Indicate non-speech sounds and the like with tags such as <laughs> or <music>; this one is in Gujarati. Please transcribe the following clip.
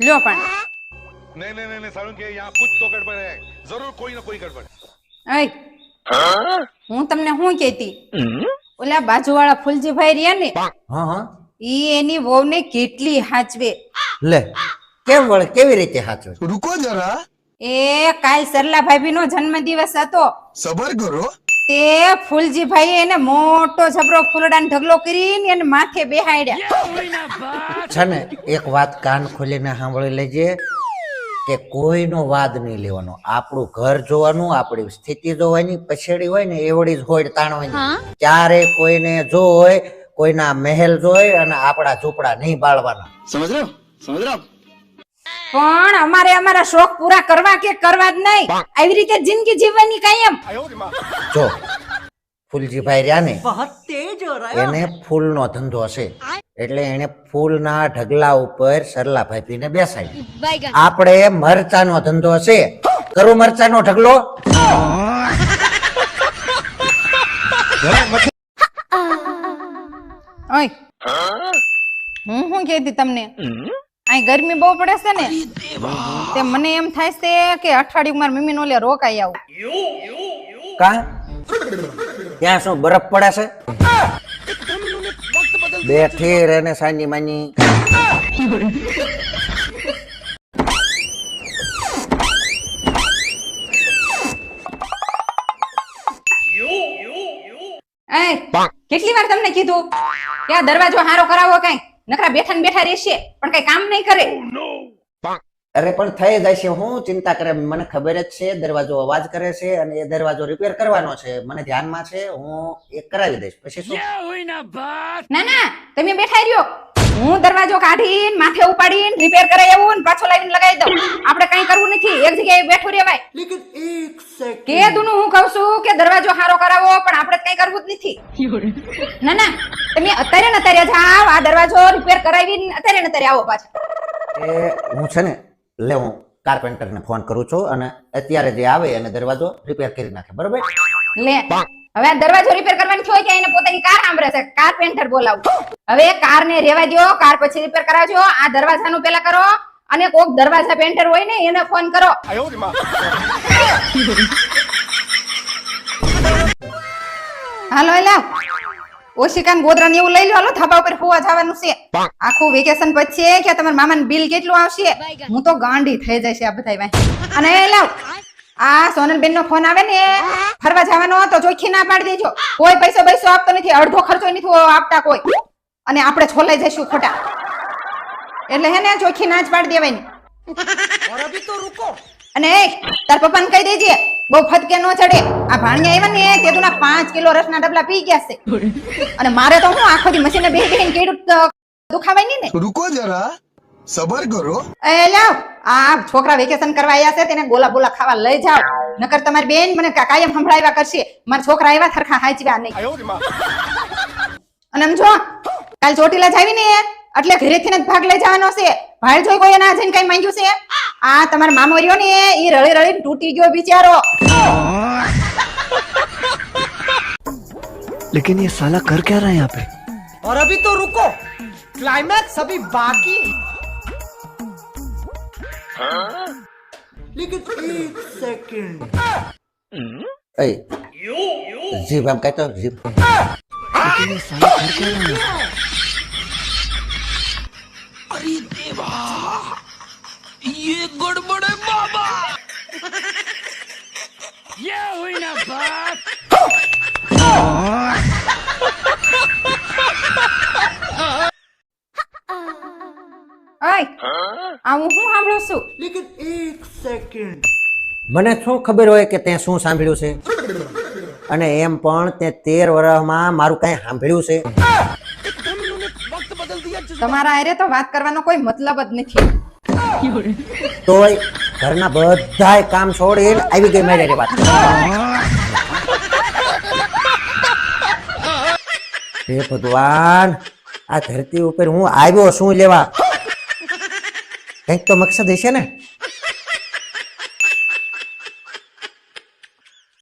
લ્યો પણ નહીં નહીં નહીં સારું કે યહાં કુછ તો ગડબડ હે જરૂર કોઈ ના કોઈ ગડબડ અય હું તમને શું કહેતી ઓલા બાજુવાળા ફૂલજીભાઈ રહ્યા ને હા હા ઈ એની વહુને કેટલી હાચવે લે કેમ વળ કેવી રીતે હાચવે રૂકો જરા એ કાલ સરલા ભાભીનો જન્મદિવસ હતો। સબર કરો તે ફૂલજીભાઈ એને મોટો જબરો ફૂલડાનો ઢગલો કરીને એને માથે બેહાડ્યા. છે ને એક વાત કાન ખોલીને સાંભળી લેજે કે કોઈનો વાદ નહીં લેવાનો. આપણું ઘર જોવાનું આપણી સ્થિતિ જોવાની પછેડી હોય ને એવડી જ હોય તાણવાની. ક્યારે કોઈને જો હોય કોઈના મહેલ જોય અને આપણા ઝૂંપડા નહીં બાળવાના. સમજ રહ્યો સમજ પણ અમારે અમારા શોખ પૂરા કરવા કે કરવા જ નહીં. આવી રીતે જિંદગી જીવવાની કાયમ જો ફૂલજીભાઈ રહ્યા ને એને ફૂલનો ધંધો હશે. એટલે એને ફૂલના ઢગલા ઉપર સરલાભાઈ પીને બેસાય આપણે મરચાનો ધંધો હશે. કરું મરચાનો ઢગલો. ઓય. હું શું કહેતી તમને? અહીં ગરમી બહુ પડે છે ને તે મને એમ થાય છે કે અઠવાડિયું માર મમ્મી નો લે રોકાઈ આવું. કા? ત્યાં શું બરફ પડે છે? બેઠી રહે સાની માની. કેટલી વાર તમને કીધું? કે આ દરવાજો હારો કરાવો કઈ? નકરા બેઠા ને બેઠા રહેશે પણ કઈ કામ નહીં કરે. અરે પણ થઈ જાય છે. હું ચિંતા કરે મને ખબર જ છે દરવાજો અવાજ કરે છે અને એ દરવાજો રિપેર કરવાનો છે. મને ધ્યાનમાં છે હું એ કરાવી દઈશ. પછી શું? ના ના તમે બેઠા રહ્યો. હું દરવાજો કાઢીને માથે ઉપાડીને રિપેર કરાઈ આવું ને પાછો લાવીને લગાવી દઉં. આપણે કઈ કરવું નથી. એક જગ્યાએ બેઠું રહેવાય. કે દુનું હું કહું છું કે દરવાજો હારો કરાવો પણ આપણે કઈ કરવું જ નથી. ના ના. તમે અત્યારે ને અત્યારે જાવ આ દરવાજો રિપેર કરાવી અત્યારે ને અત્યારે આવો પાછા. એ હું છે ને લે હું કાર્પેન્ટર ને ફોન કરું છું અને અત્યારે જે આવે અને દરવાજો રિપેર કરી નાખે બરોબર? લે હવે આ દરવાજો રિપેર કરવાની હોય કે એને પોતાની કાર સાંભળે છે? કાર્પેન્ટર બોલાવું. હવે કાર ને રેવા દો કાર પછી રિપેર કરાવજો આ દરવાજાનું પેલા કરો અને કોક દરવાજા પેન્ટર હોય ને એને ફોન કરો. હાલો એલા ઓશિકાન ગોદરા ને એવું લઈ લો હાલો ધાબા ઉપર હોવા જવાનું છે. આખું વેકેશન પછી કે તમારા મામાનું બિલ કેટલું આવશે? હું તો ગાંડી થઈ જશે આ બધા અને લાવ આ સોનલબેન નો ફોન આવે ને ફરવા જવાનો તો ચોખ્ખી ના પાડી દેજો. કોઈ પૈસો પૈસો આપતો નથી અડધો ખર્ચો નથી આપતા કોઈ. અને આપણે છોલાઈ જઈશું ખોટા. એટલે હે ને ચોખ્ખી ના જ પાડી દેવાની <laughs> અને તાર પપ્પાને કહી દેજે બહુ ફટકે નો ચડે. આ ભાણિયા આવ્યા ને તે તું પાંચ કિલો રસના ડબલા પી ગયા છે. અને મારે તો હું આખો દી મશીને બેહી બેહીને કેડું દુખાવાય નહીં ને. રૂકો જરા સબર કરો. એ લાવ. આ છોકરા વેકેશન કરવા આવ્યા છે તેને ગોલા બોલા ખાવા લઈ જાવ નકર તમારી બેન મને કાયમ સંભળાવ્યા કરશે. મારા છોકરા આવ્યા થરખા હાચવ્યા નહીં. અને જો કાલ ચોટીલા જાવી ને એટલે ઘરેથી ને ભાગ લઈ જવાનો છે. ભાઈ જોઈ કોઈ ના જઈને કઈ માંગ્યું છે? આ તમારા મામો રહ્યો ને એ રળી રળી તૂટી ગયો બિચારો लेकिन ये साला कर क्या रहा है यहाँ पे और अभी तो रुको क्लाइमैक्स अभी बाकी लेकिन एक सेकंड એ જીભ આમ કહેતો જીભ लेकिन ये साला कर क्या रहा है Yeah, we know, Bob. હું છું? લેકિન સેકન્ડ મને શું ખબર હોય કે તે શું સાંભળ્યું છે? અને એમ પણ તે તેર વર્ષમાં મારું કઈ સાંભળ્યું છે. તમારા આરે તો વાત કરવાનો કોઈ મતલબ જ નથી. તોય ઘરના બધાય કામ છોડીને આવી ગઈ મારી હારે વાત. હે ભગવાન, આ ધરતી ઉપર હું આવ્યો શું લેવા. કંઈક તો મકસદ હશે ને?